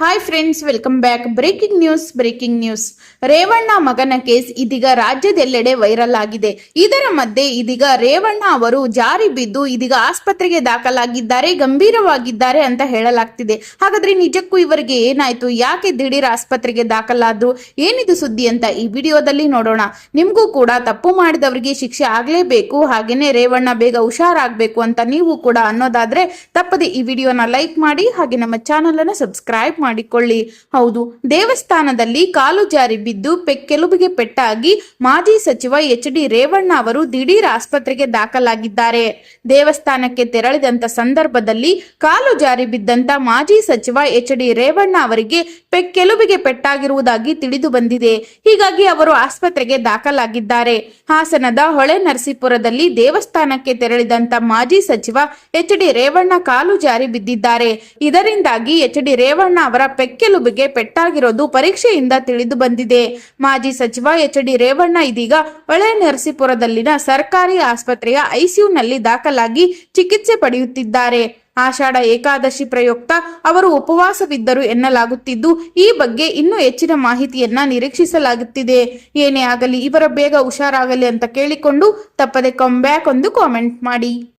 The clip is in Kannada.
Hi friends welcome back breaking news breaking news Revanna ಮಗನ ಕೇಸ್ ಇದೀಗ ರಾಜ್ಯದೆಲ್ಲೆಡೆ ವೈರಲ್ ಆಗಿದೆ. ಇದರ ಮಧ್ಯೆ ಇದೀಗ ರೇವಣ್ಣ ಅವರು ಜಾರಿ ಬಿದ್ದು ಇದೀಗ ಆಸ್ಪತ್ರೆಗೆ ದಾಖಲಾಗಿದ್ದಾರೆ, ಗಂಭೀರವಾಗಿದ್ದಾರೆ ಅಂತ ಹೇಳಲಾಗ್ತಿದೆ. ಹಾಗಾದ್ರೆ ನಿಜಕ್ಕೂ ಇವರಿಗೆ ಏನಾಯ್ತು? ಯಾಕೆ ದಿಢೀರ್ ಆಸ್ಪತ್ರೆಗೆ ದಾಖಲಾದ್ರು? ಏನಿದು ಸುದ್ದಿ ಅಂತ ಈ ವಿಡಿಯೋದಲ್ಲಿ ನೋಡೋಣ. ನಿಮಗೂ ಕೂಡ ತಪ್ಪು ಮಾಡಿದವರಿಗೆ ಶಿಕ್ಷೆ ಆಗ್ಲೇಬೇಕು, ಹಾಗೇನೆ ರೇವಣ್ಣ ಬೇಗ ಹುಷಾರಾಗಬೇಕು ಅಂತ ನೀವು ಕೂಡ ಅನ್ನೋದಾದ್ರೆ ತಪ್ಪದೆ ಈ ವಿಡಿಯೋನ ಲೈಕ್ ಮಾಡಿ, ಹಾಗೆ ನಮ್ಮ ಚಾನಲ್ ಅನ್ನು ಸಬ್ಸ್ಕ್ರೈಬ್ ಮಾಡಿಕೊಳ್ಳಿ. ಹೌದು, ದೇವಸ್ಥಾನದಲ್ಲಿ ಕಾಲು ಜಾರಿ ಬಿದ್ದು ಪೆಕ್ಕೆಲುಬಿಗೆ ಪೆಟ್ಟಾಗಿ ಮಾಜಿ ಸಚಿವ ಎಚ್ ಡಿ ರೇವಣ್ಣ ಅವರು ದಿಢೀರ್ ಆಸ್ಪತ್ರೆಗೆ ದಾಖಲಾಗಿದ್ದಾರೆ. ದೇವಸ್ಥಾನಕ್ಕೆ ತೆರಳಿದಂತ ಸಂದರ್ಭದಲ್ಲಿ ಕಾಲು ಜಾರಿ ಬಿದ್ದಂತ ಮಾಜಿ ಸಚಿವ ಎಚ್ ಡಿ ರೇವಣ್ಣ ಅವರಿಗೆ ಪೆಕ್ಕೆಲುಬಿಗೆ ಪೆಟ್ಟಾಗಿರುವುದಾಗಿ ತಿಳಿದು ಬಂದಿದೆ. ಹೀಗಾಗಿ ಅವರು ಆಸ್ಪತ್ರೆಗೆ ದಾಖಲಾಗಿದ್ದಾರೆ. ಹಾಸನದ ಹೊಳೆ ನರಸೀಪುರದಲ್ಲಿ ದೇವಸ್ಥಾನಕ್ಕೆ ತೆರಳಿದಂತ ಮಾಜಿ ಸಚಿವ ಎಚ್ ಡಿ ರೇವಣ್ಣ ಕಾಲು ಜಾರಿ ಬಿದ್ದಿದ್ದಾರೆ. ಇದರಿಂದಾಗಿ ಎಚ್ ಡಿ ರೇವಣ್ಣ ಪೆಕ್ಕೆಲುಬಿಗೆ ಪೆಟ್ಟಾಗಿರೋದು ಪರೀಕ್ಷೆಯಿಂದ ತಿಳಿದು ಬಂದಿದೆ. ಮಾಜಿ ಸಚಿವ ಎಚ್ ಡಿ ರೇವಣ್ಣ ಇದೀಗ ಹೊಳೆ ನರಸೀಪುರದಲ್ಲಿನ ಸರ್ಕಾರಿ ಆಸ್ಪತ್ರೆಯ ಐಸಿಯುನಲ್ಲಿ ದಾಖಲಾಗಿ ಚಿಕಿತ್ಸೆ ಪಡೆಯುತ್ತಿದ್ದಾರೆ. ಆಷಾಢ ಏಕಾದಶಿ ಪ್ರಯುಕ್ತ ಅವರು ಉಪವಾಸವಿದ್ದರು ಎನ್ನಲಾಗುತ್ತಿದ್ದು, ಈ ಬಗ್ಗೆ ಇನ್ನೂ ಹೆಚ್ಚಿನ ಮಾಹಿತಿಯನ್ನ ನಿರೀಕ್ಷಿಸಲಾಗುತ್ತಿದೆ. ಏನೇ ಆಗಲಿ, ಇವರ ಬೇಗ ಹುಷಾರಾಗಲಿ ಅಂತ ಕೇಳಿಕೊಂಡು ತಪ್ಪದೆ ಕಂಬ್ಯಾಕ್ ಒಂದು ಕಾಮೆಂಟ್ ಮಾಡಿ.